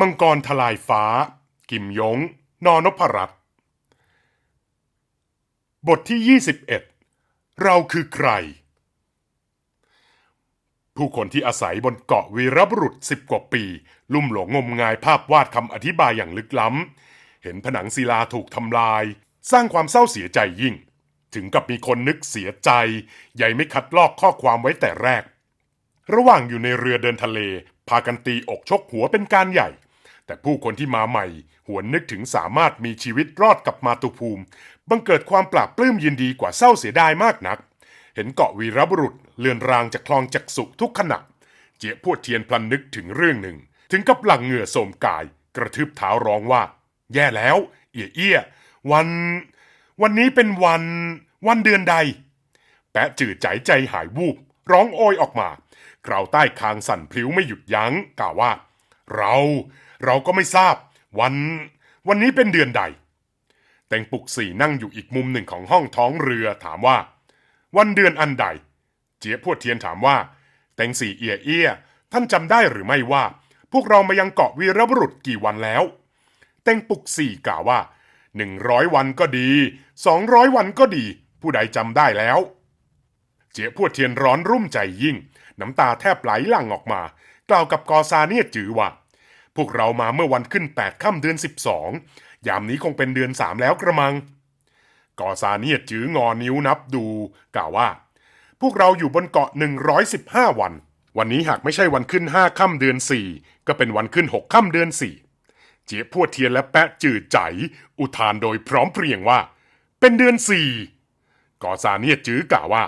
มังกรทลายฟ้า กิมยง นอนพรัตน์บทที่ 21 เราคือใคร ผู้คนที่อาศัยบนเกาะวีรบุรุษสิบกว่าปี ลุ่มหลงงมงายภาพวาดคำอธิบายอย่างลึกล้ำ เห็นผนังศิลาถูกทำลาย สร้างความเศร้าเสียใจยิ่ง ถึงกับมีคนนึกเสียใจใหญ่ไม่คัดลอกข้อความไว้แต่แรก ระหว่างอยู่ในเรือเดินทะเล พากันตีอกชกหัวเป็นการใหญ่ แต่ผู้คนที่มาใหม่ หวนนึกถึงสามารถมีชีวิตรอดกับมาตุภูมิ บังเกิดความปราบปลื้มยินดีกว่าเศร้าเสียดายมากนัก เห็นเกาะวีรบุรุษเลือนรางจากคลองจักสุทุกขณะ เจียพวดเทียนพลันนึกถึงเรื่องหนึ่ง ถึงกับหลังเหงื่อโสมกาย กระทืบเท้าร้องว่า แย่แล้ว เอี่ยเอี้ยวัน วันนี้เป็นวัน วันเดือนใด แปะจืดใจใจหายวูบร้องโอยออกมา กราวใต้คางสั่นพลิ้วไม่หยุดยัง้งกล่าวว่า เราเราก็ไม่ทราบ วัน วันนี้เป็นเดือนใดแตงปุกสี่นั่งอยู่อีกมุมหนึ่งของห้องท้องเรือถามว่า วันเดือนอันใด เจี๊ยพวดเทียนถามว่าแตงสี่เอียเอียท่านจำได้หรือไม่ว่า พวกเรามายังเกาะวีรบุรุษกี่วันแล้วแตงปุกสี่กล่าวว่าหนึ่งร้อยวันก็ดีสองร้อยวันก็ดี ผู้ใดจำได้แล้ว เจี๊ยพวดเทียนร้อนรุ่มใจยิ่ง น้ำตาแทบไหลหลั่งออกมา กล่าวกับกอซาเนียจือว่า วกเรามาเมื่อวันขึ้นแปดค่ำเดือนสิบสองยามนี้คงเป็นเดือนสามแล้วกระมัง กอซาเนียจืองอนิ้วนับดู กล่าวว่า พวกเราอยู่บนเกาะ 115 วัน วันนี้หากไม่ใช่วันขึ้น5ค่ำเดือน 4 ก็เป็นวันขึ้น6ค่ำเดือน 4 เจี๊ยพวดเทียนและแปะจืดใจ อุทานโดยพร้อมเพรียงว่า เป็นเดือน4กอซาเนียจื้อกล่าวว่า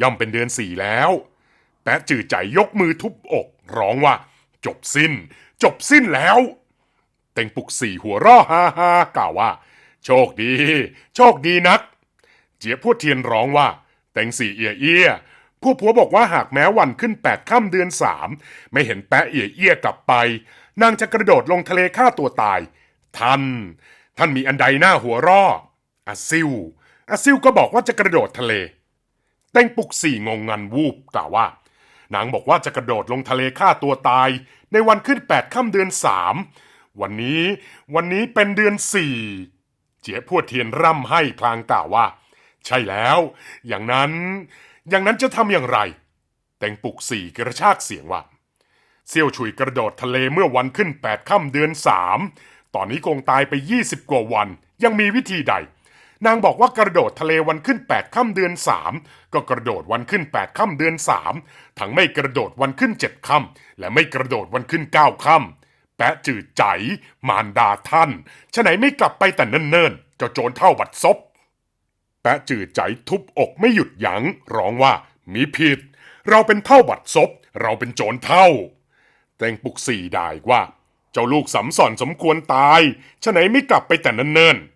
ย่อมเป็นเดือน4แล้ว แปะจืดใจยกมือทุบอกร้องว่าจบสิ้น จบสิ้นแล้ว เต็งปุกสี่หัวร่อฮ่าฮากล่าวว่า โชคดี โชคดีนัก เจี๊ยบพูดเทียนร้องว่าแตงสี่เอียเอียผู้ผัวบอกว่าหากแม้วันขึ้นแปดค่ำเดือนสามไม่เห็นแปะเอียเอียกลับไป นางจะกระโดดลงทะเลฆ่าตัวตาย ท่าน ท่านมีอันใดหน้าหัวร่ออาซิวอาซิวก็บอกว่าจะกระโดดทะเล เต็งปุกสี่งงงันวูบกล่าวว่า นางบอกว่าจะกระโดดลงทะเลฆ่าตัวตาย ในวันขึ้นแปดค่ำเดือนสามวันนี้วันนี้เป็นเดือนสี่เจียพวดเทียนร่ำให้พลางกล่าวว่า ใช่แล้ว อย่างนั้น อย่างนั้นจะทำอย่างไร แตงปุกสี่กระชากเสียงว่าเซี่ยวฉุยกระโดดทะเลเมื่อวันขึ้นแปดค่ำเดือนสามตอนนี้คงตายไปยี่สิบกว่าวัน ยังมีวิธีใด นางบอกว่ากระโดดทะเลวันขึ้นแปดค่ำเดือนสามก็กระโดดวันขึ้นแปดค่ำเดือนสามทั้งไม่กระโดดวันขึ้นเจ็ดค่ำและไม่กระโดดวันขึ้นเก้าค่ำแปะจืดใจ มารดาท่านฉะไหนไม่กลับไปแต่เนิ่นๆเจ้าโจรเท่าบัดซบแปะจืดใจทุบอกไม่หยุดยัง้งร้องว่ามีผิด เราเป็นเท่าบัดซบเราเป็นโจรเท่า แตงปุกสี่ด่าอีกว่า เจ้าลูกสำสอนสมควรตายฉะไหนไม่กลับไปแต่เนิ่นๆ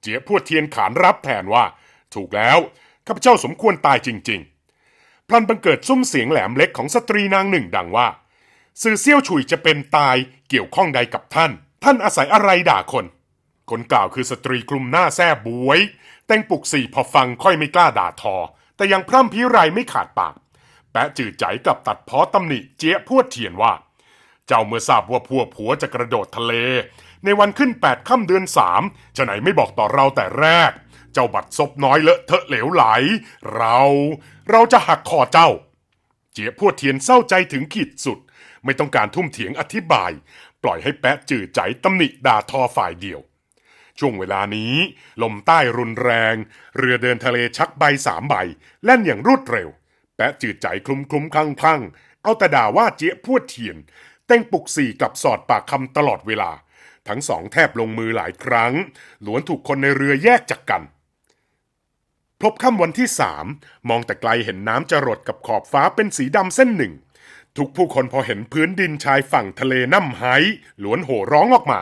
เจียพูดเทียนขานรับแทนว่า ถูกแล้ว ข้าพเจ้าสมควรตายจริง ๆ พลันบังเกิดซุ้มเสียงแหลมเล็กของสตรีนางหนึ่งดังว่า สื่อเซี่ยวฉุยจะเป็นตายเกี่ยวข้องใดกับท่าน ท่านอาศัยอะไรด่าคน คนกล่าวคือสตรีคลุมหน้าแซ่บวย แต่งปุกสี่พอฟังค่อยไม่กล้าด่าทอ แต่ยังพร่ำพิไรไม่ขาดปาก แปะจืดใจกับตัดพ้อตำหนิเจี๊ยพวดเทียนว่า เจ้าเมื่อทราบว่าพัวผัวจะกระโดดทะเล ในวันขึ้นแปดค่ำเดือนสามจะไหนไม่บอกต่อเราแต่แรก เจ้าบัดซบน้อยเลอะเทอะเหลวไหล เรา เราจะหักคอเจ้า เจี๊ยพวดเทียนเศร้าใจถึงขีดสุด ไม่ต้องการทุ่มเถียงอธิบาย ปล่อยให้แปะจืดใจตำหนิด่าทอฝ่ายเดียว ช่วงเวลานี้ ลมใต้รุนแรง เรือเดินทะเลชักใบสามใบแล่นอย่างรวดเร็ว แปะจืดใจคลุมคลุมคลั่งคลั่งเอาแต่ด่าว่าเจี๊ยพวดเทียนเต้งปุกสี่กับสอดปากคำตลอดเวลา ทั้งสองแทบลงมือหลายครั้ง ล้วนถูกคนในเรือแยกจากกันพบค่ำวันที่สามมองแต่ไกลเห็นน้ำจรดกับขอบฟ้าเป็นสีดำเส้นหนึ่ง ทุกผู้คนพอเห็นพื้นดินชายฝั่งทะเลน้ำไห้ล้วนโห่ร้องออกมา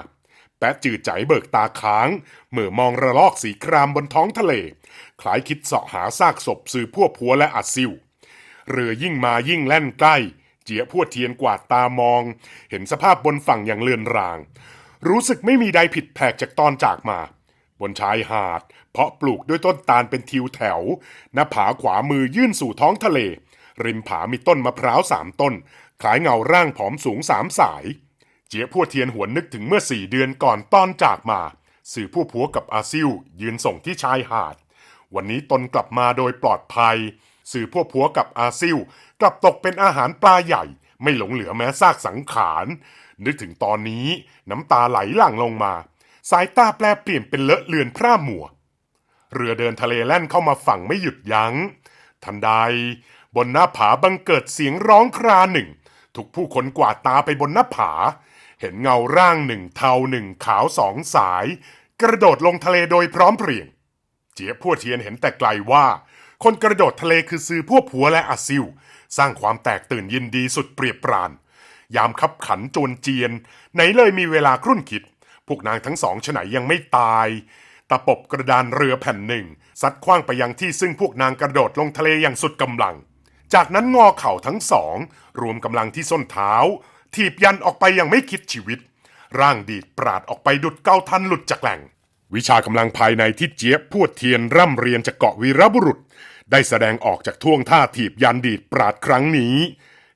แปะจืดใจเบิกตาค้าง เมื่อมองระลอกสีครามบนท้องทะเล คล้ายคิดเสาะหาซากศพสื่อพวกผัวและอัดซิวเรือยิ่งมายิ่งแล่นใกล้ เจียพวดเทียนกวาดตามอง เห็นสภาพบนฝั่งอย่างเลือนราง รู้สึกไม่มีใดผิดแผกจากตอนจากมา บนชายหาด เพาะปลูกด้วยต้นตาลเป็นทิวแถว หน้าผาขวามือยื่นสู่ท้องทะเล ริมผามีต้นมะพร้าวสามต้น คล้ายเงาร่างผอมสูงสามสาย เจียพัวเทียนหวนนึกถึงเมื่อสี่เดือนก่อนตอนจากมา สื่อผู้ผัวกับอาซิวยืนส่งที่ชายหาด วันนี้ตนกลับมาโดยปลอดภัย สื่อพวกผัวกับอาซิวกลับตกเป็นอาหารปลาใหญ่ ไม่หลงเหลือแม้ซากสังขาร นึกถึงตอนนี้น้ำตาไหลหลั่งลงมา สายตาแปลเปลี่ยนเป็นเลอะเลือนพร่ามัว เรือเดินทะเลแล่นเข้ามาฝั่งไม่หยุดยัง้ง ทันใด บนหน้าผาบังเกิดเสียงร้องคราหนึ่ง ทุกผู้คนกวาดตาไปบนหน้าผา เห็นเงาร่างหนึ่งเทาหนึ่งขาวสองสาย กระโดดลงทะเลโดยพร้อมเพรียง เจี๊ยบพัวเทียนเห็นแต่ไกลว่า คนกระโดดทะเลคือซือพวกผัวและอาซิว สร้างความแตกตื่นยินดีสุดเปรียบปราน ยามคับขันโจวนเจียน ไหนเลยมีเวลาครุ่นคิด พวกนางทั้งสองฉไหนยังไม่ตายตะปบกระดานเรือแผ่นหนึ่งซัดคว้างไปยังที่ซึ่งพวกนางกระโดดลงทะเลอย่างสุดกำลัง จากนั้นงอเข่าทั้งสอง รวมกำลังที่ส้นเท้า ถีบยันออกไปอย่างไม่คิดชีวิต ร่างดีดปราดออกไปดุดเก้าทันหลุดจากแหล่ง วิชากำลังภายในที่เจี๊ยบพูดเทียนร่ำเรียนจากเกาะวีรบุรุษ ได้แสดงออกจากท่วงท่าถีบยันดีดปราดครั้งนี้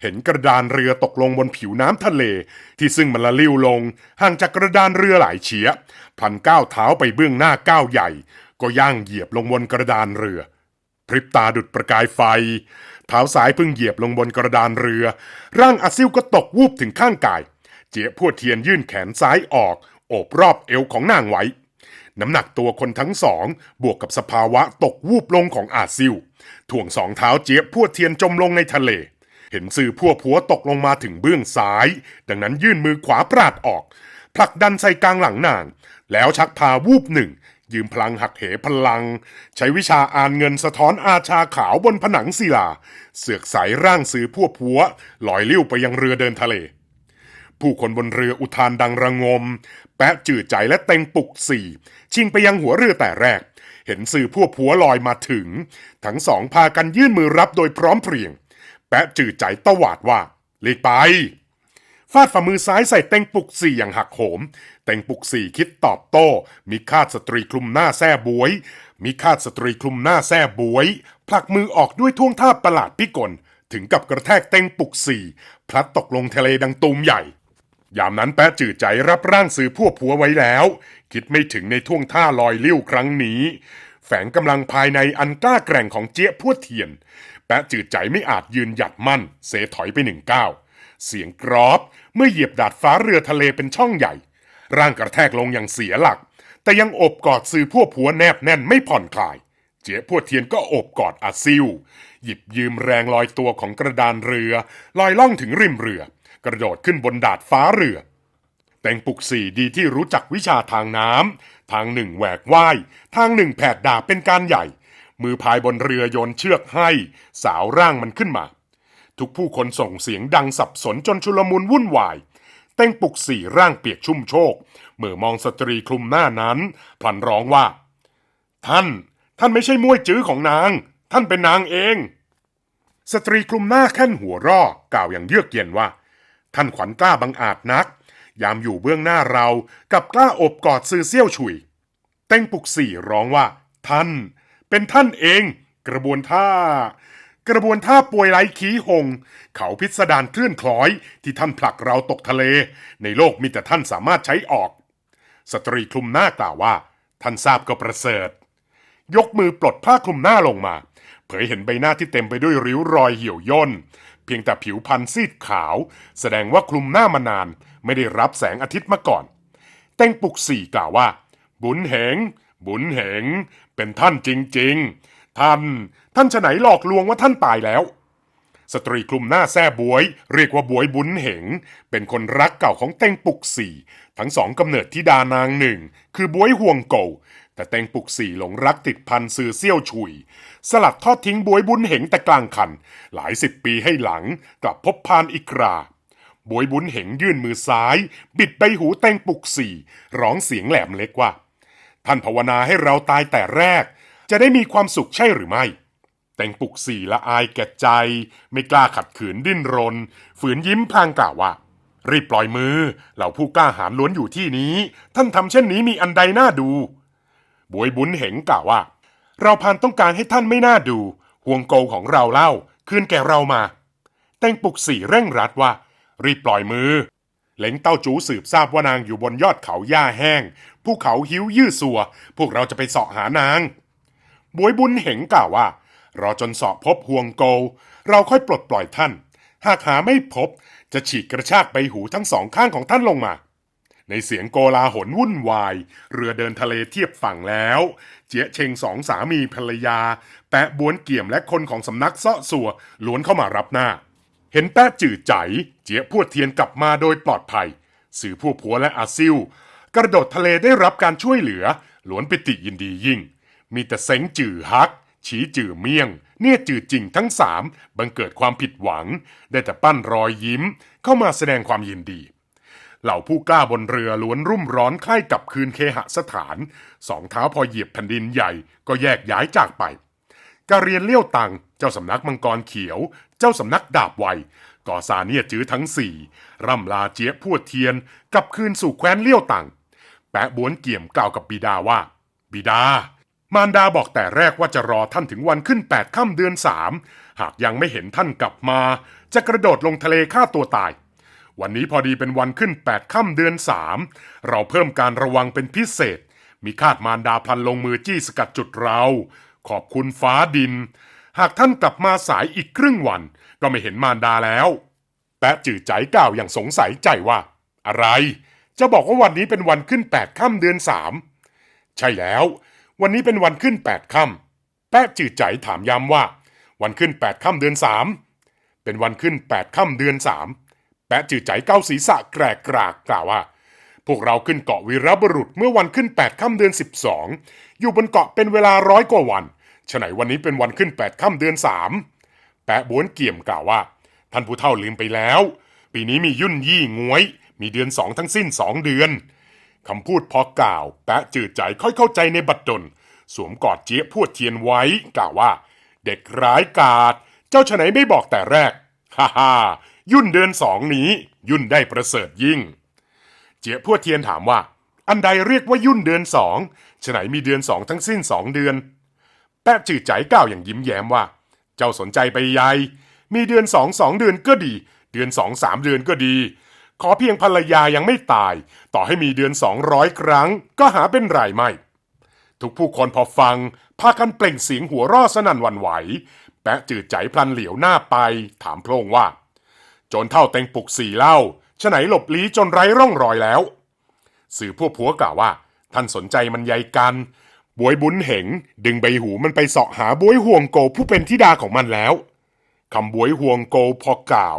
เห็นกระดานเรือตกลงบนผิวน้ำทะเล ที่ซึ่งมันละลิ้วลง ห่างจากกระดานเรือหลายเฉียพลันก้าวเท้าไปเบื้องหน้าก้าวใหญ่ ก็ย่างเหยียบลงบนกระดานเรือ พริบตาดุดประกายไฟ เท้าซ้ายเพิ่งเหยียบลงบนกระดานเรือ ร่างอาซิวก็ตกวูบถึงข้างกาย เจี๊ยพัวเทียนยื่นแขนซ้ายออก โอบรอบเอวของนางไว้น้ำหนักตัวคนทั้งสอง บวกกับสภาวะตกวูบลงของอาซิว ถ่วงสองเท้าเจี๊ยบพัวเทียนจมลงในทะเล เห็นสื่อพัวผัวตกลงมาถึงเบื้องซ้าย ดังนั้นยื่นมือขวาปราดออก ผลักดันใส่กลางหลังนาง แล้วชักพาวูบหนึ่ง ยืมพลังหักเหพลัง ใช้วิชาอ่านเงินสะท้อนอาชาขาวบนผนังศิลา เสือกใสร่างสื่อพวกผัวลอยลิ้วไปยังเรือเดินทะเล ผู้คนบนเรืออุทานดังระงม แปะจืดใจและเต็งปุกสี่ชิงไปยังหัวเรือแต่แรกเห็นสื่อพวกผัวลอยมาถึง ทั้งสองพากันยื่นมือรับโดยพร้อมเพรียง แปะจืดใจตวาดว่าหลีกไป ฟาดฝ่ามือซ้ายใส่เต็งปุกสี่อย่างหักโหม เต็งปุกสี่คิดตอบโต้ มีคาดสตรีคลุมหน้าแซ่บวย มีคาดสตรีคลุมหน้าแซ่บวย ผลักมือออกด้วยท่วงท่าประหลาดพิกล ถึงกับกระแทกเต็งปุกสี่พลัดตกลงทะเลดังตูมใหญ่ยามนั้นแป๊ะจืดใจรับร่างสื่อพวกผัวไว้แล้ว คิดไม่ถึงในท่วงท่าลอยเลิ้ยวครั้งนี้ แฝงกำลังภายในอันกล้าแกร่งของเจี๊ยพวดเทียน แป๊ะจืดใจไม่อาจยืนหยัดมั่น เสถอยไปหนึ่งก้าวเสียงกรอบเมื่อเหยียบดาดฟ้าเรือทะเลเป็นช่องใหญ่ ร่างกระแทกลงอย่างเสียหลัก แต่ยังอบกอดสื่อพวกผัวแนบแน่นไม่ผ่อนคลาย เจี๊ยพวดเทียนก็อบกอดอาซิวหยิบยืมแรงลอยตัวของกระดานเรือลอยล่องถึงริมเรือ กระโดดขึ้นบนดาดฟ้าเรือ แตงปุกสี่ดีที่รู้จักวิชาทางน้ำทางหนึ่งแหวกว่าย ทางหนึ่งแผดดาบเป็นการใหญ่ มือพายบนเรือโยนเชือกให้ สาวร่างมันขึ้นมา ทุกผู้คนส่งเสียงดังสับสนจนชุลมุนวุ่นวายเต้งปุกสี่ร่างเปียกชุ่มโชกเมื่อมองสตรีคลุมหน้านั้นพลันร้องว่า ท่าน ท่านไม่ใช่มวยจื้อของนาง ท่านเป็นนางเอง สตรีคลุมหน้าแค่นหัวร่อกล่าวอย่างเยือกเย็นว่า ท่านขวัญกล้าบังอาจนัก ยามอยู่เบื้องหน้าเรากับกล้าอบกอดซือเซี่ยวฉุย เต้งปุกสี่ร้องว่า ท่าน เป็นท่านเอง กระบวนท่า กระบวนท่าป่วยไร้ขีหง เขาพิสดารเคลื่อนคล้อย ที่ท่านผลักเราตกทะเล ในโลกมีแต่ท่านสามารถใช้ออก สตรีคลุมหน้ากล่าวว่า ท่านทราบก็ประเสริฐ ยกมือปลดผ้าคลุมหน้าลงมา เผยเห็นใบหน้าที่เต็มไปด้วยริ้วรอยเหี่ยวย่นเพียงแต่ผิวพรรณซีดขาว แสดงว่าคลุมหน้ามานาน ไม่ได้รับแสงอาทิตย์มาก่อน เต้งปุกสี่กล่าวว่า บุญเหง บุญเหง เป็นท่านจริงๆ ท่าน ท่านฉไหนหลอกลวงว่าท่านตายแล้ว สตรีคลุมหน้าแซ่บวย เรียกว่าบวยบุญเหง เป็นคนรักเก่าของเต้งปุกสี่ทั้งสองกำเนิดที่ดานางหนึ่ง คือบวยห่วงโกวแต่เต้งปุกสี่หลงรักติดพันซือเซี่ยวฉุย สลัดทอดทิ้งบวยบุญเหงแต่กลางคัน หลายสิบปีให้หลังกลับพบพานอีกรา บวยบุญเหงยื่นมือซ้าย บิดใบหูเต้งปุกสี่ ร้องเสียงแหลมเล็กว่า ท่านภาวนาให้เราตายแต่แรก จะได้มีความสุขใช่หรือไม่ แต่งปุกสี่ละอายแก่ใจ ไม่กล้าขัดขืนดิ้นรน ฝืนยิ้มพลางกล่าวว่า รีบปล่อยมือ เหล่าผู้กล้าหาญล้วนอยู่ที่นี้ ท่านทำเช่นนี้มีอันใดน่าดู บวยบุญเหงกล่าวว่า เราพานต้องการให้ท่านไม่น่าดู ห่วงโกของเราเล่า คืนแก่เรามา แต่งปุกสี่เร่งรัดว่า รีบปล่อยมือเหลงเต้าจูสืบทราบว่านางอยู่บนยอดเขาหญ้าแห้ง ภูเขาหิวยื่อสัว พวกเราจะไปเสาะหานาง บวยบุญเหงกล่าวว่า รอจนเสาะพบห่วงโก เราค่อยปลดปล่อยท่าน หากหาไม่พบจะฉีกกระชากใบหูทั้งสองข้างของท่านลงมา ในเสียงโกลาหลวุ่นวาย เรือเดินทะเลเทียบฝั่งแล้ว เจียเชงสองสามีภรรยา แปะบวนเกี่ยมและคนของสำนักเซาะสัวล้วนเข้ามารับหน้า เห็นแป๊จืดใจ เจียพวดเทียนกลับมาโดยปลอดภัย สื่อผู้ผัวและอาซิว กระโดดทะเลได้รับการช่วยเหลือล้วนปิติยินดียิ่ง มีแต่เซ็งจื่อฮัก ฉีจื่อเมี่ยง เนี่ยจื่อจริงทั้งสามบังเกิดความผิดหวัง ได้แต่ปั้นรอยยิ้ม เข้ามาแสดงความยินดี เหล่าผู้กล้าบนเรือล้วนรุ่มร้อนใคร่กลับคืนเคหสถาน สองเท้าพอเหยียบแผ่นดินใหญ่ก็แยกย้ายจากไปกาเรียนเลี้ยวตัง เจ้าสำนักมังกรเขียว เจ้าสำนักดาบไวก่อซาเนียจื้อทั้งสี่ ร่ำลาเจี๊ยพวดเทียนกลับคืนสู่แคว้นเลี้ยวตัง แปะบ้วนเกี่ยมกล่าวกับบิดาว่า บิดา มารดาบอกแต่แรกว่าจะรอท่านถึงวันขึ้นแปดค่ำเดือนสามหากยังไม่เห็นท่านกลับมา จะกระโดดลงทะเลฆ่าตัวตาย วันนี้พอดีเป็นวันขึ้นแปดค่ำเดือนสามเราเพิ่มการระวังเป็นพิเศษ มีคาดมารดาพลันลงมือจี้สกัดจุดเรา ขอบคุณฟ้าดิน หากท่านกลับมาสายอีกครึ่งวัน ก็ไม่เห็นมารดาแล้ว แปะจืดใจกล่าวอย่างสงสัยใจว่า อะไร จะบอกว่าวันนี้เป็นวันขึ้นแปดค่ำเดือนสามใช่แล้ว วันนี้เป็นวันขึ้นแปดค่ำแป๊ะจืดใจถามย้ำว่า วันขึ้นแปดค่ำเดือนสามเป็นวันขึ้นแปดค่ำเดือนสามแป๊ะจืดใจเก้าศีรษะแกรกกรากกล่าวว่า พวกเราขึ้นเกาะวีรบุรุษเมื่อวันขึ้นแปดค่ำเดือนสิบสองอยู่บนเกาะเป็นเวลาร้อยกว่าวันฉะไหนวันนี้เป็นวันขึ้นแปดค่ำเดือนสามแปะบวนเกี่ยมกล่าวว่า ท่านผู้เฒ่าลืมไปแล้ว ปีนี้มียุ่นยี่งวย มีเดือนสองทั้งสิ้นสองเดือนคำพูดพอกล่าว แปะจืดใจค่อยเข้าใจในบัดดลสวมกอดเจี๊ยบพูดเทียนไว้ กล่าวว่า เด็กร้ายกาจเจ้าฉะไหนไม่บอกแต่แรกฮ่าฮ่ายุ่นเดือนสองนี้ ยุ่นได้ประเสริฐยิ่ง เจี๊ยบพูดเทียนถามว่า อันใดเรียกว่ายุ่นเดือนสองฉะไหนมีเดือนสองทั้งสิ้นสองเดือน แปะจืดใจกล่าวอย่างยิ้มแย้มว่า เจ้าสนใจไปใหญ่มีเดือนสองสองเดือนก็ดี เดือนสองสามเดือนก็ดี ขอเพียงภรรยายังไม่ตาย ต่อให้มีเดือนสองร้อยครั้ง ก็หาเป็นไรไม่ ทุกผู้คนพอฟัง พากันเปล่งเสียงหัวร่อสนั่นวันไหว แปะจืดใจพลันเหลียวหน้าไป ถามโพลงว่า จนเท่าเต็งปุกสี่เล่าฉไหนหลบลี้จนไร้ร่องรอยแล้ว สื่อพวกผัวกล่าวว่า ท่านสนใจมันใยกันบวยบุญเหง ดึงใบหูมันไปเสาะหาบวยห่วงโกผู้เป็นธิดาของมันแล้วคำบวยห่วงโกพอกล่าว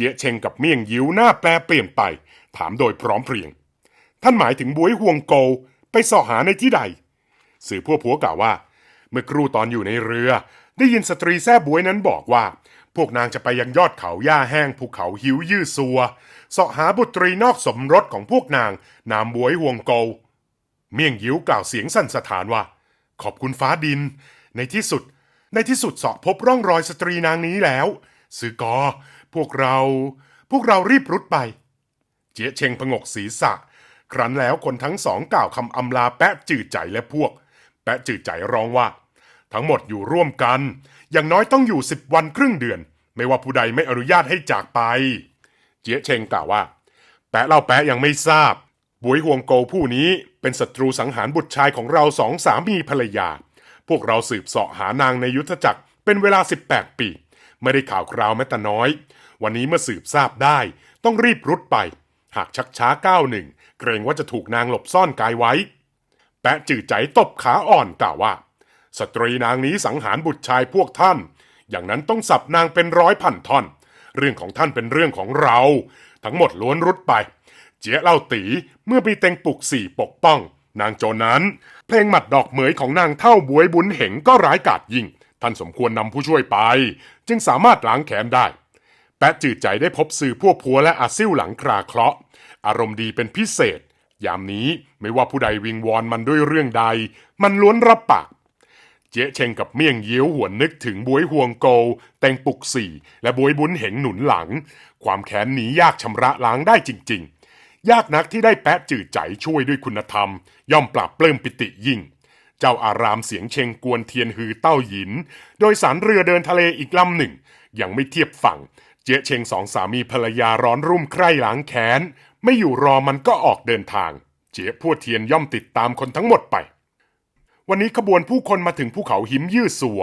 จียเชงกับเมี่ยงยิ้วหน้าแปรเปลี่ยนไป ถามโดยพร้อมเพรียง ท่านหมายถึงบวยห่วงโกไปสาะหาในที่ใด สื่อพวกผัวกล่าวว่า เมื่อครู่ตอนอยู่ในเรือ ได้ยินสตรีแซ่บวยนั้นบอกว่า พวกนางจะไปยังยอดเขาหญ้าแห้งภูเขาหิวยื้อซัวสาะหาบุตรีนอกสมรสของพวกนาง นามบวยห่วงโกเมี่ยงยิ้วกล่าวเสียงสั่นสะท้านว่า ขอบคุณฟ้าดิน ในที่สุด ในที่สุดเสาะพบร่องรอยสตรีนางนี้แล้ว สื่อกอ พวกเรา พวกเรารีบรุดไป เจียเชงพงกศีรษะ ครั้นแล้วคนทั้งสองกล่าวคำอำลาแปะจืดใจและพวก แปะจืดใจร้องว่า ทั้งหมดอยู่ร่วมกัน อย่างน้อยต้องอยู่สิบวันครึ่งเดือน ไม่ว่าผู้ใดไม่อนุญาตให้จากไป เจียเชงกล่าวว่า แปะเล่าแปะยังไม่ทราบบวยห่วงโกผู้นี้เป็นศัตรูสังหารบุตรชายของเราสองสามีภรรยา พวกเราสืบเสาะหานางในยุทธจักรเป็นเวลา 18 ปี ไม่ได้ข่าวคราวแม้แต่น้อย วันนี้เมื่อสืบทราบได้ ต้องรีบรุดไป หากชักช้าก้าวหนึ่งเกรงว่าจะถูกนางหลบซ่อนกายไว้ แปะจืดใจตบขาอ่อนกล่าวว่า สตรีนางนี้สังหารบุตรชายพวกท่าน อย่างนั้นต้องสับนางเป็นร้อยพันท่อน เรื่องของท่านเป็นเรื่องของเรา ทั้งหมดล้วนรุดไป เจี๊ยเล่าตีเมื่อมีเต็งปุกสี่ปกป้อง นางโจนั้น เพลงหมัดดอกเหมยของนางเท่าบวยบุญเหงก็ร้ายกาจยิ่ง ท่านสมควรนำผู้ช่วยไป จึงสามารถล้างแค้นได้ แปะจืดใจได้พบสื่อพวกพัวและอาซิ่วหลังคราเคราะห์อารมณ์ดีเป็นพิเศษ ยามนี้ไม่ว่าผู้ใดวิงวอนมันด้วยเรื่องใด มันล้วนรับปากเจ๊เชงกับเมี่ยงเยิ้วหวนนึกถึงบวยห่วงโกแตงปุกสี่และบวยบุญเหงหนุนหลัง ความแค้นหนียากชำระล้างได้จริง ๆ ยากนักที่ได้แปะจืดใจช่วยด้วยคุณธรรม ย่อมปราบปลื้มปิติยิ่ง เจ้าอารามเสียงเชงกวนเทียนฮือเต้าหยิน โดยสารเรือเดินทะเลอีกลำหนึ่ง ยังไม่เทียบฝั่ง เจ๊เชงสองสามีภรรยาร้อนรุ่มใคร่ล้างแค้น ไม่อยู่รอมันก็ออกเดินทาง เจียพัวเทียนย่อมติดตามคนทั้งหมดไป วันนี้ขบวนผู้คนมาถึงภูเขาหิมยื่อสัว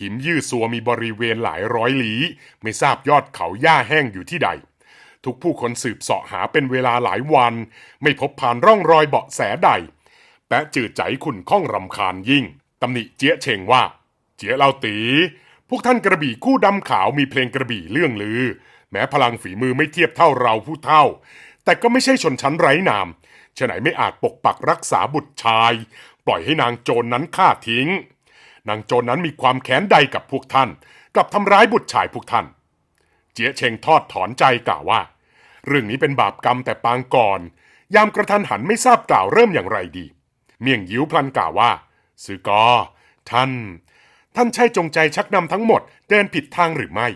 หิมยื่อสัวมีบริเวณหลายร้อยหลีไม่ทราบยอดเขาหญ้าแห้งอยู่ที่ใดทุกผู้คนสืบเสาะหาเป็นเวลาหลายวัน ไม่พบผ่านร่องรอยเบาะแสใด แปะจืดใจขุนข้องรำคาญยิ่งตำหนิเจี๊ยเชงว่า เจี๊ยเล่าตี พวกท่านกระบี่คู่ดำขาวมีเพลงกระบี่เรื่องลือ แม้พลังฝีมือไม่เทียบเท่าเราผู้เท่า แต่ก็ไม่ใช่ชนชั้นไร้นามฉะไหนไม่อาจปกปักรักษาบุตรชาย ปล่อยให้นางโจรนนั้นฆ่าทิ้ง นางโจรนนั้นมีความแค้นใดกับพวกท่าน กลับทำร้ายบุตรชายพวกท่าน เจี๊ยเชงทอดถอนใจกล่าวว่า เรื่องนี้เป็นบาปกรรมแต่ปางก่อน ยามกระทันหันไม่ทราบกล่าวเริ่มอย่างไรดี เมี่ยงยิ้วพลันกล่าวว่าสือกอ ท่าน ท่านใช่จงใจชักนำทั้งหมดเดินผิดทางหรือไม่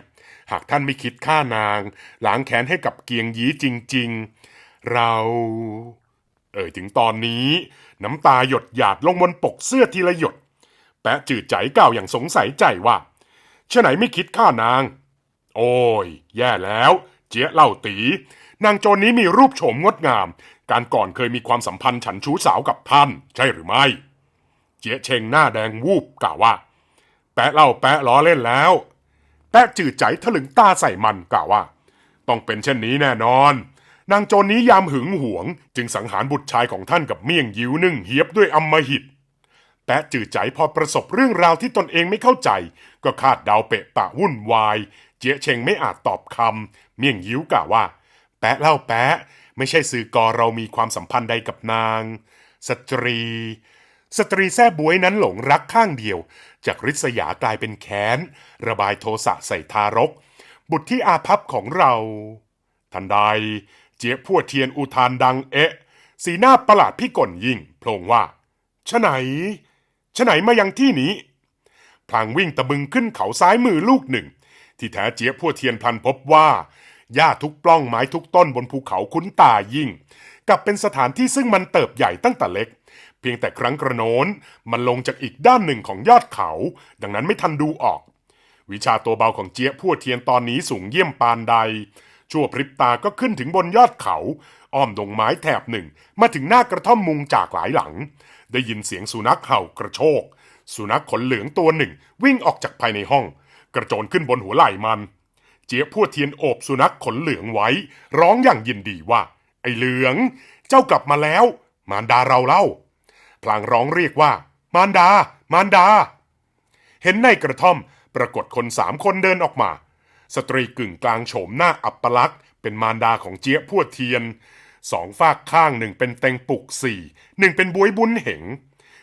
หากท่านไม่คิดฆ่านางล้างแค้นให้กับเกียงยี้จริง ๆ เรา เอ่ยถึงตอนนี้ น้ำตาหยดหยาดลงบนปกเสื้อทีละหยด แปะจืดใจกล่าวอย่างสงสัยใจว่าชะไหนไม่คิดฆ่านาง โอ้ย แย่แล้ว เจี๊ยเล่าตี นางโจรนี้มีรูปโฉมงดงาม การก่อนเคยมีความสัมพันธ์ฉันชู้สาวกับท่าน ใช่หรือไม่ เจี๊ยเชงหน้าแดงวูบกล่าวว่า แปะเล่าแปะล้อเล่นแล้ว แปะจืดใจถลึงตาใส่มันกล่าวว่า ต้องเป็นเช่นนี้แน่นอน นางโจรนี้ยามหึงหวง จึงสังหารบุตรชายของท่านกับเมี่ยงยิวนึ่งเฮียบด้วยอำมหิตแปะจืดใจพอประสบเรื่องราวที่ตนเองไม่เข้าใจ ก็คาดเดาเปะปะวุ่นวาย เจี๊ยเชงไม่อาจตอบคำเมี่ยงยิ้วกล่าวว่า แปะเล่าแปะ ไม่ใช่สื่อกอเรามีความสัมพันธ์ใดกับนาง สตรี สตรีแซ่บวยนั้นหลงรักข้างเดียว จากริษยากลายเป็นแค้น ระบายโทสะใส่ทารก บุตรที่อาภัพของเรา ทันใด เจี๊ยบพัวเทียนอุทานดังเอ๊ะ สีหน้าประหลาดพี่ก่นยิ่งโพลงว่าชะไหนชะไหนมายังที่นี้พลางวิ่งตะบึงขึ้นเขาซ้ายมือลูกหนึ่ง ที่แท้เจี๊ยบพัวเทียนพันพบว่า หญ้าทุกปล้องไม้ทุกต้นบนภูเขาคุ้นตายิ่ง กับเป็นสถานที่ซึ่งมันเติบใหญ่ตั้งแต่เล็ก เพียงแต่ครั้งกระโน้นมันลงจากอีกด้านหนึ่งของยอดเขา ดังนั้นไม่ทันดูออก วิชาตัวเบาของเจี๊ยพัวเทียนตอนนี้สูงเยี่ยมปานใด ชั่วพริบตาก็ขึ้นถึงบนยอดเขา อ้อมดงไม้แถบหนึ่ง มาถึงหน้ากระท่อมมุงจากหลายหลัง ได้ยินเสียงสุนัขเห่ากระโชก สุนัขขนเหลืองตัวหนึ่ง วิ่งออกจากภายในห้อง กระโจนขึ้นบนหัวไหล่มัน จี๊ยบพัวเทียนโอบสุนัขขนเหลืองไว้ ร้องอย่างยินดีว่า ไอ้เหลือง เจ้ากลับมาแล้ว มารดาเราเล่า พลางร้องเรียกว่า มารดา มารดา เห็นในกระท่อมปรากฏคนสามคนเดินออกมา สตรีกึ่งกลางโฉมหน้าอัปลักษณ์เป็นมารดาของเจี๊ยบพัวเทียนสองฝากข้างหนึ่งเป็นเต็งปุกสี่หนึ่งเป็นบวยบุญเหง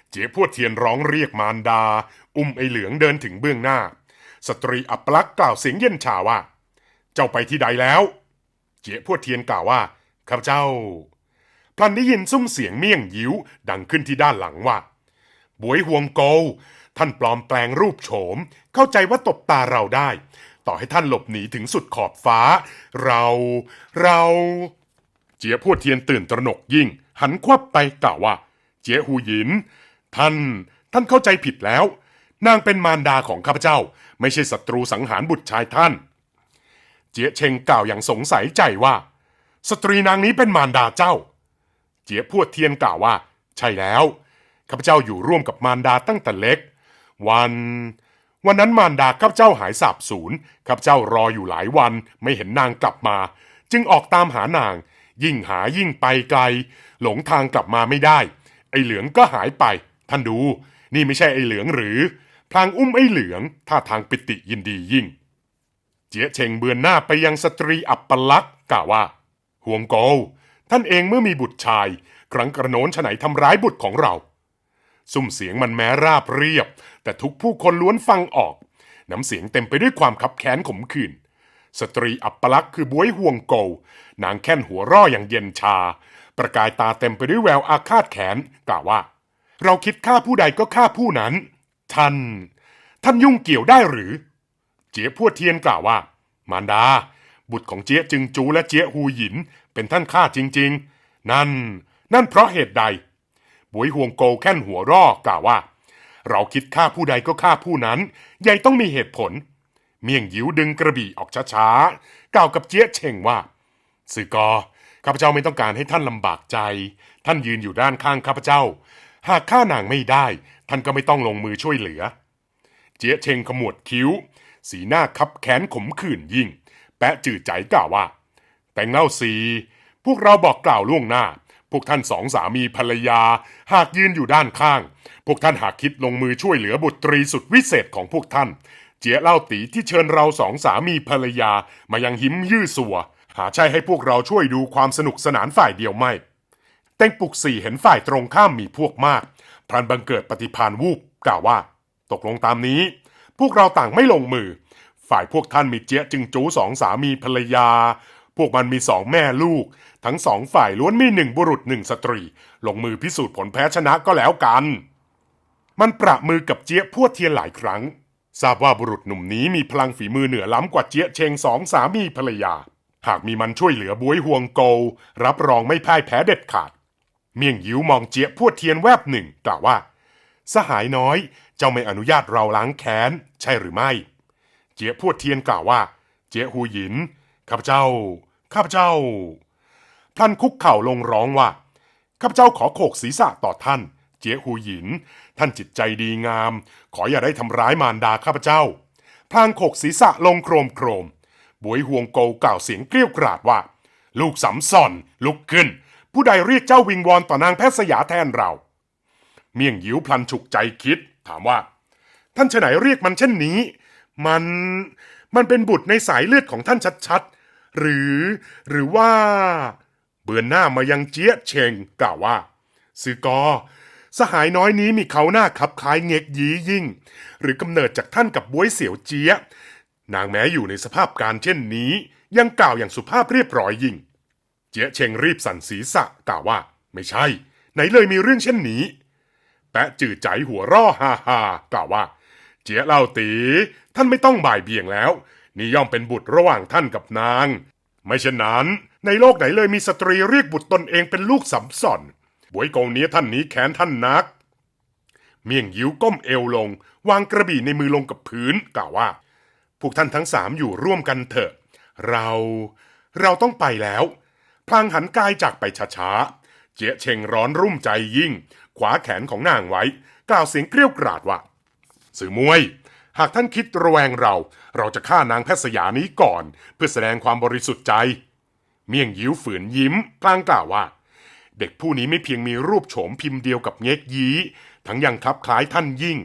เจี๊ยบพัวเทียนร้องเรียกมารดา อุ้มไอเหลืองเดินถึงเบื้องหน้า สตรีอัปลักษ์กล่าวเสียงเย็นชาว่า จ้าไปที่ใดแล้ว เจี๊ยพัวเทียนกล่าวว่าข้าพเจ้า พลันได้ยินซุ้มเสียงเมี่ยงยิ้วดังขึ้นที่ด้านหลังว่าบวยห่วงโกวท่านปลอมแปลงรูปโฉม เข้าใจว่าตบตาเราได้ ต่อให้ท่านหลบหนีถึงสุดขอบฟ้า เรา เรา เจี๋ยพูดเทียนตื่นตระหนกยิ่ง หันควับไปกล่าวว่า เจี๋ยหูหยิน ท่าน ท่านเข้าใจผิดแล้ว นางเป็นมารดาของข้าพเจ้า ไม่ใช่ศัตรูสังหารบุตรชายท่าน เจียเชงกล่าวอย่างสงสัยใจว่า สตรีนางนี้เป็นมารดาเจ้า เจียพวดเทียนกล่าวว่า ใช่แล้วข้าพเจ้าอยู่ร่วมกับมารดาตั้งแต่เล็ก วัน วันนั้นมารดาข้าพเจ้าหายสาบสูญข้าพเจ้ารออยู่หลายวันไม่เห็นนางกลับมา จึงออกตามหานาง ยิ่งหายิ่งไปไกล หลงทางกลับมาไม่ได้ ไอ้เหลืองก็หายไป ท่านดู นี่ไม่ใช่ไอ้เหลืองหรือ พลางอุ้มไอ้เหลืองท่าทางปิติยินดียิ่ง เจียเชงเบือนหน้าไปยังสตรีอับปลักษ์กล่าวว่าห่วงโกวท่านเองเมื่อมีบุตรชาย ครั้งกระโน้นฉไหนทำร้ายบุตรของเรา ซุ้มเสียงมันแม้ราบเรียบ แต่ทุกผู้คนล้วนฟังออก น้ำเสียงเต็มไปด้วยความคับแค้นขมขื่นสตรีอับปลักษ์คือบวยห่วงโกวนางแค่นหัวร่ออย่างเย็นชา ประกายตาเต็มไปด้วยแววอาฆาตแค้นกล่าวว่า เราคิดฆ่าผู้ใดก็ฆ่าผู้นั้น ท่าน ท่านยุ่งเกี่ยวได้หรือ เจี๊ยพัวเทียนกล่าวว่า มารดา บุตรของเจี๊ยจึงจูและเจี๊ยฮูหยิน เป็นท่านข้าจริง ๆ นั่น นั่นเพราะเหตุใดบวยห่วงโกแค่นหัวร่อกล่าวว่า เราคิดฆ่าผู้ใดก็ฆ่าผู้นั้นใหญ่ต้องมีเหตุผล เมี่ยงยิวดึงกระบี่ออกช้าๆกล่าวกับเจี๊ยเชงว่าสื่อกอข้าพเจ้าไม่ต้องการให้ท่านลำบากใจ ท่านยืนอยู่ด้านข้างข้าพเจ้า หากฆ่านางไม่ได้ ท่านก็ไม่ต้องลงมือช่วยเหลือ เจี๊ยเชงขมวดคิ้ว สีหน้าคับแค้นขมขื่นยิ่ง แปะจืดใจกล่าวว่า แต่งเล่าสีพวกเราบอกกล่าวล่วงหน้า พวกท่านสองสามีภรรยา หากยืนอยู่ด้านข้าง พวกท่านหากคิดลงมือช่วยเหลือบุตรีสุดวิเศษของพวกท่าน เจียเล่าตีที่เชิญเราสองสามีภรรยามายังหิมยื่อสัว หาใช่ให้พวกเราช่วยดูความสนุกสนานฝ่ายเดียวไม่เต้งปุกสี่เห็นฝ่ายตรงข้ามมีพวกมากพลันบังเกิดปฏิพานวูบกล่าวว่า ตกลงตามนี้ พวกเราต่างไม่ลงมือ ฝ่ายพวกท่านมีเจี๊ยจึงจูสองสามีภรรยา พวกมันมีสองแม่ลูก ทั้งสองฝ่ายล้วนมีหนึ่งบุรุษหนึ่งสตรี ลงมือพิสูจน์ผลแพ้ชนะก็แล้วกัน มันประมือกับเจี๊ยพวดเทียนหลายครั้ง ทราบว่าบุรุษหนุ่มนี้มีพลังฝีมือเหนือล้ำกว่าเจี๊ยเชงสองสามีภรรยา หากมีมันช่วยเหลือบวยห่วงโกรับรองไม่พ่ายแพ้เด็ดขาด เมี่ยงยิวมองเจี๊ยพวดเทียนแวบหนึ่งกล่าวว่า สหายน้อย เจ้าไม่อนุญาตเราล้างแค้น ใช่หรือไม่ เจี๊ยพวดเทียนกล่าวว่า เจี๊ยหูหยิน ข้าพเจ้า ข้าพเจ้าพลันคุกเข่าลงร้องว่า ข้าพเจ้าขอโขกศีรษะต่อท่าน เจี๊ยหูหยิน ท่านจิตใจดีงาม ขออย่าได้ทำร้ายมารดาข้าพเจ้า พลางโขกศีรษะลงโครมโครม บวยห่วงโกกล่าวเสียงเกรี้ยวกราดว่า ลูกสำซ่อน ลุกขึ้น ผู้ใดเรียกเจ้าวิงวอนต่อนางแพทย์สยาแทนเรา เมี่ยงยิวพลันฉุกใจคิด ถามว่า ท่านฉไหนเรียกมันเช่นนี้ มันมันเป็นบุตรในสายเลือดของท่านชัดๆ หรือ หรือว่า เบือนหน้ามายังเจี๊ยเชงกล่าวว่าซื้อกอ สหายน้อยนี้มีเขาหน้าคับคล้ายเงกยียิ่ง หรือกำเนิดจากท่านกับบวยเสี่ยวเจี๊ยนางแม้อยู่ในสภาพการเช่นนี้ ยังกล่าวอย่างสุภาพเรียบร้อยยิ่ง เจี๊ยเชงรีบสั่นศีรษะกล่าวว่า ไม่ใช่ ไหนเลยมีเรื่องเช่นนี้ แปะจืดใจหัวร่อฮ่าฮ่ากล่าวว่า เจี๊ยเล่าตี ท่านไม่ต้องบ่ายเบี่ยงแล้ว นี่ย่อมเป็นบุตรระหว่างท่านกับนาง ไม่เช่นนั้น ในโลกไหนเลยมีสตรีเรียกบุตรตนเองเป็นลูกสำส่อนบวยโกงนี้ท่านนี้แค้นท่านนัก เมี่ยงยิ้วก้มเอวลง วางกระบี่ในมือลงกับพื้นกล่าวว่า พวกท่านทั้งสามอยู่ร่วมกันเถอะ เรา เราต้องไปแล้ว พลางหันกายจากไปช้าๆเจี๊ยเชงร้อนรุ่มใจยิ่ง ขวาแขนของนางไว้ กล่าวเสียงเกรี้ยวกราดว่า สื่อมวย หากท่านคิดระแวงเรา เราจะฆ่านางแพทย์สยานี้ก่อน เพื่อแสดงความบริสุทธิ์ใจ เมี่ยงยิ้วฝืนยิ้มพลางกล่าวว่า เด็กผู้นี้ไม่เพียงมีรูปโฉมพิมพ์เดียวกับเง็กยีทั้งยังคลับคล้ายท่านยิ่ง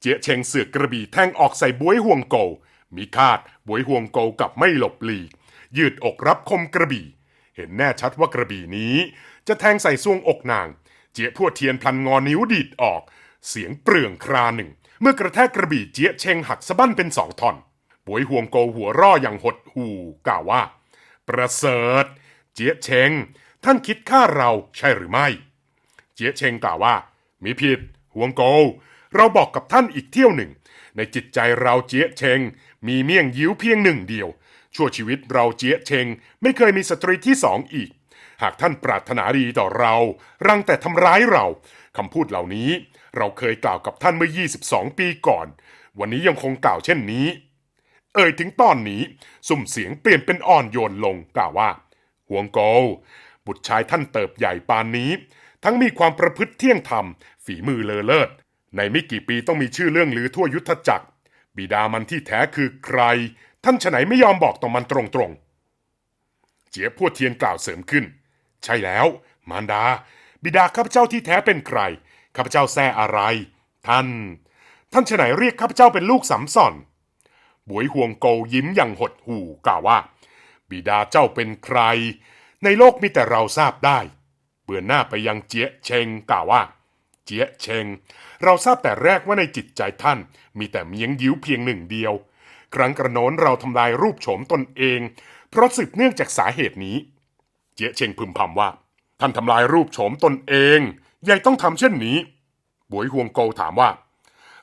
เจี๊ยเชงเสือกกระบี่แทงออกใส่บวยห่วงโกมีคาดบวยห่วงโกกับไม่หลบหลีก ยืดอกรับคมกระบี่ เห็นแน่ชัดว่ากระบี่นี้ จะแทงใส่ซ่วงอกนาง เจี๊ยพวดเทียนพลันงอนิ้วดีดออก เสียงเปลืองคราหนึ่ง เมื่อกระแทกกระบี่เจี๊ยเชงหักสะบั้นเป็นสองท่อนบวยห่วงโกหัวร่ออย่างหดหู่กล่าวว่า ประเสริฐ เจี๊ยเชง ท่านคิดฆ่าเราใช่หรือไม่ เจี๊ยเชงกล่าวว่า มีผิดห่วงโก เราบอกกับท่านอีกเที่ยวหนึ่ง ในจิตใจเราเจี๊ยเชง มีเมี่ยงยิ้วเพียงหนึ่งเดียว ชั่วชีวิตเราเจี๊ยเชง ไม่เคยมีสตรีที่สองอีก หากท่านปรารถนาดีต่อเรา รังแต่ทำร้ายเราคำพูดเหล่านี้ เราเคยกล่าวกับท่านเมื่อ 22 ปีก่อน วันนี้ยังคงกล่าวเช่นนี้ เอ่ยถึงตอนนี้ สุ่มเสียงเปลี่ยนเป็นอ่อนโยนลงกล่าวว่าห่วงโกวบุตรชายท่านเติบใหญ่ปานนี้ ทั้งมีความประพฤติเที่ยงธรรม ฝีมือเลอเลิศ ในไม่กี่ปีต้องมีชื่อเรื่องลือทั่วยุทธจักร บิดามันที่แท้คือใคร ท่านฉไหนไม่ยอมบอกต่อมันตรงๆเจียพวดเทียนกล่าวเสริมขึ้น ใช่แล้ว มารดา บิดาข้าพเจ้าที่แท้เป็นใครข้าพเจ้าแซ่อะไร ท่าน ท่านฉไหนเรียกข้าพเจ้าเป็นลูกสำส่อนบวยห่วงโกยิ้มอย่างหดหู่กล่าวว่า บิดาเจ้าเป็นใคร ในโลกมีแต่เราทราบได้ เบือนหน้าไปยังเจี๊ยเชงกล่าวว่า เจี๊ยเชง เราทราบแต่แรกว่าในจิตใจท่าน มีแต่เมียงยิ้วเพียงหนึ่งเดียว ครั้งกระโน้นเราทำลายรูปโฉมตนเอง เพราะสืบเนื่องจากสาเหตุนี้ เจี๊ยเชงพึมพำว่า ท่านทำลายรูปโฉมตนเองยายต้องทำเช่นนี้บวยห่วงโกถามว่า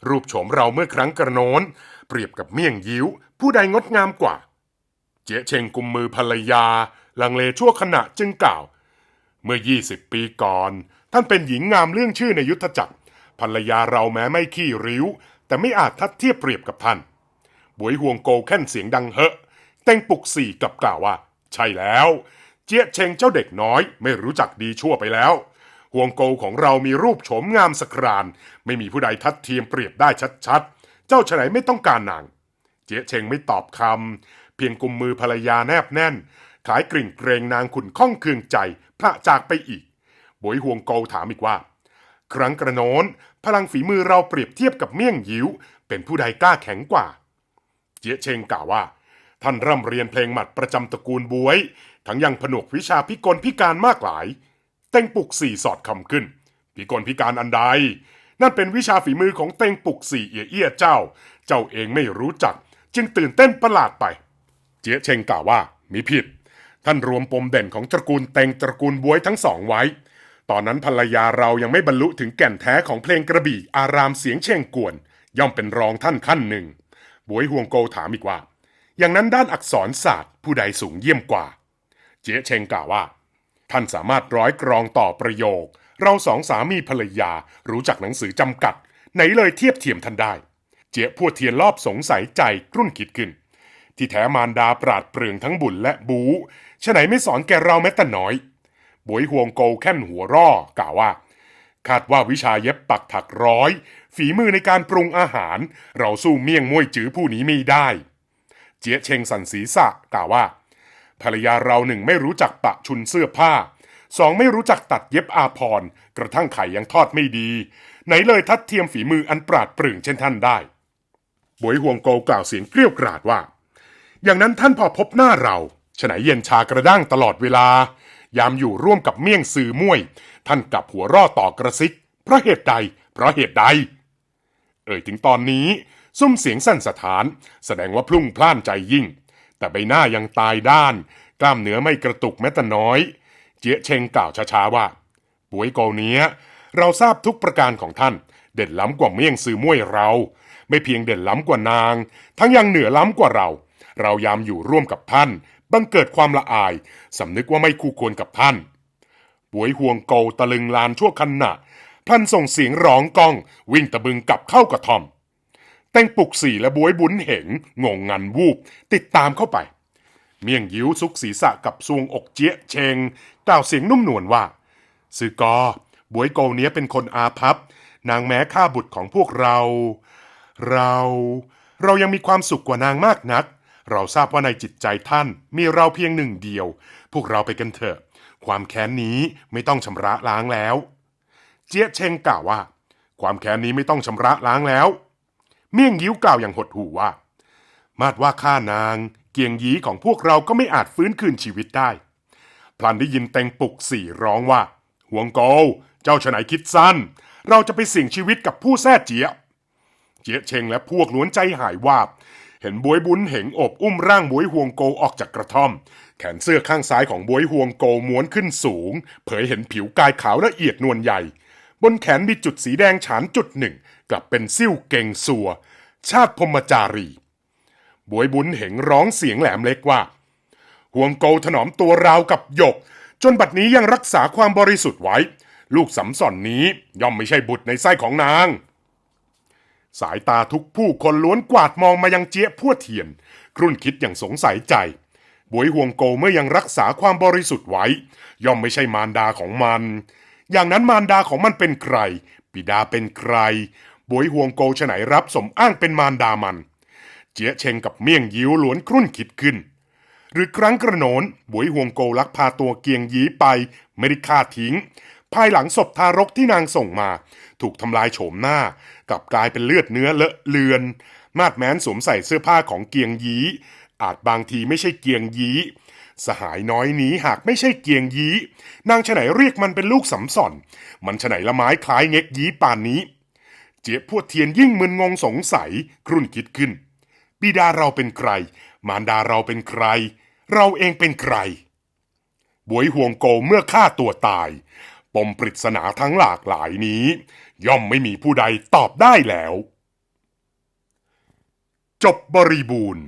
รูปโฉมเราเมื่อครั้งกระโน้น เปรียบกับเมี่ยงยิ้ว ผู้ใดงดงามกว่า เจ๊เชงกุมมือภรรยา ลังเลชั่วขณะจึงกล่าว เมื่อ 20 ปีก่อน ท่านเป็นหญิงงามเรื่องชื่อในยุทธจักรภรรยาเราแม้ไม่ขี้ริ้ว แต่ไม่อาจทัดเทียบเปรียบกับท่านบวยห่วงโกแค่นเสียงดังเฮอะเต้งปุกสี่กลับกล่าวว่า ใช่แล้ว จเจี๊ยเชงเจ้าเด็กน้อย ไม่รู้จักดีชั่วไปแล้วห่วงโกของเรามีรูปโฉมงามสกรานไม่มีผู้ใดทัดเทียมเปรียบได้ชัดๆ เจ้าฉไหนไม่ต้องการนาง เจี๊ยเชงไม่ตอบคำเพียงกุมมือภรรยาแนบแน่น ขายกริ่งเกรงนางขุนข้องเคืองใจ พระจากไปอีกบวยห่วงโกถามอีกว่า ครั้งกระโน้นพลังฝีมือเราเปรียบเทียบกับเมี่ยงยิวเป็นผู้ใดกล้าแข็งกว่า เจี๊ยเชงกล่าวว่า ท่านร่ำเรียนเพลงหมัดประจำตระกูลบวย ทั้งยังผนวกวิชาพิกลพิการมากหลาย เต็งปุกสี่สอดคำขึ้น พิกลพิการอันใด นั่นเป็นวิชาฝีมือของเต็งปุกสี่เอียเอียเจ้า เจ้าเองไม่รู้จัก จึงตื่นเต้นประหลาดไป เจี๊ยเชงกล่าวว่ามีผิด ท่านรวมปมเด่นของตระกูลเต็งตระกูลบวยทั้งสองไว้ ตอนนั้นภรรยาเรายังไม่บรรลุถึงแก่นแท้ของเพลงกระบี่อารามเสียงเชงกวน ย่อมเป็นรองท่านขั้นหนึ่งบวยห่วงโกถามอีกว่า อย่างนั้นด้านอักษรศาสตร์ผู้ใดสูงเยี่ยมกว่า เจ๊เชงกล่าวว่า ท่านสามารถร้อยกรองต่อประโยค เราสองสามีภรรยารู้จักหนังสือจำกัด ไหนเลยเทียบเทียมท่านได้ เจ๊พูดเทียนรอบสงสัยใจกรุ่นคิดขึ้น ที่แท้มารดาปราดเปรื่องทั้งบุญและบูฉะไหนไม่สอนแกเราแม้แต่น้อยบวยห่วงโกแค่นหัวร่อกล่าวว่า คาดว่าวิชาเย็บปักถักร้อย ฝีมือในการปรุงอาหาร เราสู้เมี่ยงมวยจื้อผู้นี้ไม่ได้ เจ๊เชงสันศีรษะกล่าวว่า ภรรยาเราหนึ่งไม่รู้จักปะชุนเสื้อผ้าสองไม่รู้จักตัดเย็บอาพรกระทั่งไข่ยังทอดไม่ดี ไหนเลยทัดเทียมฝีมืออันปราดเปรื่องเช่นท่านได้บวยห่วงโกกล่าวเสียงเกลี้ยวกราดว่า อย่างนั้นท่านพอพบหน้าเราฉไหนเย็นชากระด้างตลอดเวลา ยามอยู่ร่วมกับเมี่ยงซือม่วย ท่านกลับหัวร่อต่อกระซิก เพราะเหตุใด เพราะเหตุใด เอ่ยถึงตอนนี้ ซุ้มเสียงสั่นสะท้าน แสดงว่าพลุ่งพล่านใจยิ่ง แต่ใบหน้ายังตายด้าน กล้ามเนื้อไม่กระตุกแม้แต่น้อย เจี๊ยเชงกล่าวช้าๆว่าป่วยโกเนี้ย เราทราบทุกประการของท่าน เด่นล้ำกว่าเมี่ยงซือม่วยเรา ไม่เพียงเด่นล้ำกว่านาง ทั้งยังเหนือล้ำกว่าเรา เรายามอยู่ร่วมกับท่าน บังเกิดความละอายสำนึกว่าไม่คู่ควรกับท่านบวยห่วงโกตะลึงลานชั่วขณะพลันส่งเสียงร้องก้อง วิ่งตะบึงกลับเข้ากระท่อม แต้งปุกสี่และบวยบุญเหงงงงันวูบ ติดตามเข้าไป เมี่ยงยิ้วซุกศีรษะกับซวงอกเจี๊ยเชง กล่าวเสียงนุ่มนวลว่าซือกอบวยโกเนี้ยเป็นคนอาภัพนางแม้ฆ่าบุตรของพวกเรา เรา เรายังมีความสุขกว่านางมากนัก เราทราบว่าในจิตใจท่านมีเราเพียงหนึ่งเดียว พวกเราไปกันเถอะ ความแค้นนี้ไม่ต้องชำระล้างแล้ว เจี๊ยเชงกล่าวว่า ความแค้นนี้ไม่ต้องชำระล้างแล้ว เมี่ยงยิ้วกล่าวอย่างหดหู่ว่า มาดว่าข้านาง เกียงยีของพวกเราก็ไม่อาจฟื้นคืนชีวิตได้ พลันได้ยินแตงปุกสี่ร้องว่าห่วงโกวเจ้าฉไหนคิดสั้น เราจะไปเสี่ยงชีวิตกับผู้แท้เจียเจี๊ยเชงและพวกล้วนใจหายวาบ เห็นบวยบุญเหงอบอุ้มร่างบวยห่วงโกออกจากกระท่อม แขนเสื้อข้างซ้ายของบวยห่วงโกม้วนขึ้นสูง เผยเห็นผิวกายขาวละเอียดนวลใหญ่ บนแขนมีจุดสีแดงฉานจุดหนึ่ง กลับเป็นซิ่วเก่งสัว ชาติพมจารี บวยบุญเหงร้องเสียงแหลมเล็กว่า ห่วงโกถนอมตัวราวกับหยก จนบัดนี้ยังรักษาความบริสุทธิ์ไว้ ลูกสำสอนนี้ย่อมไม่ใช่บุตรในไส้ของนาง สายตาทุกผู้คนล้วนกวาดมองมายังเจี๊ยพัวเทียน ครุ่นคิดอย่างสงสัยใจบวยห่วงโกเมื่อยังรักษาความบริสุทธิ์ไว้ ย่อมไม่ใช่มารดาของมัน อย่างนั้นมารดาของมันเป็นใคร บิดาเป็นใครบวยห่วงโกฉไหนรับสมอ้างเป็นมารดามัน เจี๊ยเชงกับเมี่ยงยิ้วล้วนครุ่นคิดขึ้น หรือครั้งกระโนนบวยห่วงโกลักพาตัวเกียงยีไปไม่ได้ฆ่าทิ้ง ภายหลังศพทารกที่นางส่งมา ถูกทำลายโฉมหน้า กลับกลายเป็นเลือดเนื้อเลอะเลือน มาดแม้นสวมใส่เสื้อผ้าของเกียงยีอาจบางทีไม่ใช่เกียงยีสหายน้อยนี้หากไม่ใช่เกียงยีนางฉไหนเรียกมันเป็นลูกสำส่อน มันฉไหนละไม้คล้ายเง็กยีป่านนี้ เจี๊ยบพวดเทียนยิ่งมึนงงสงสัยครุ่นคิดขึ้นบิดาเราเป็นใคร มารดาเราเป็นใคร เราเองเป็นใคร บวยห่วงโกเมื่อฆ่าตัวตาย ปมปริศนาทั้งหลากหลายนี้ ย่อมไม่มีผู้ใดตอบได้แล้ว จบบริบูรณ์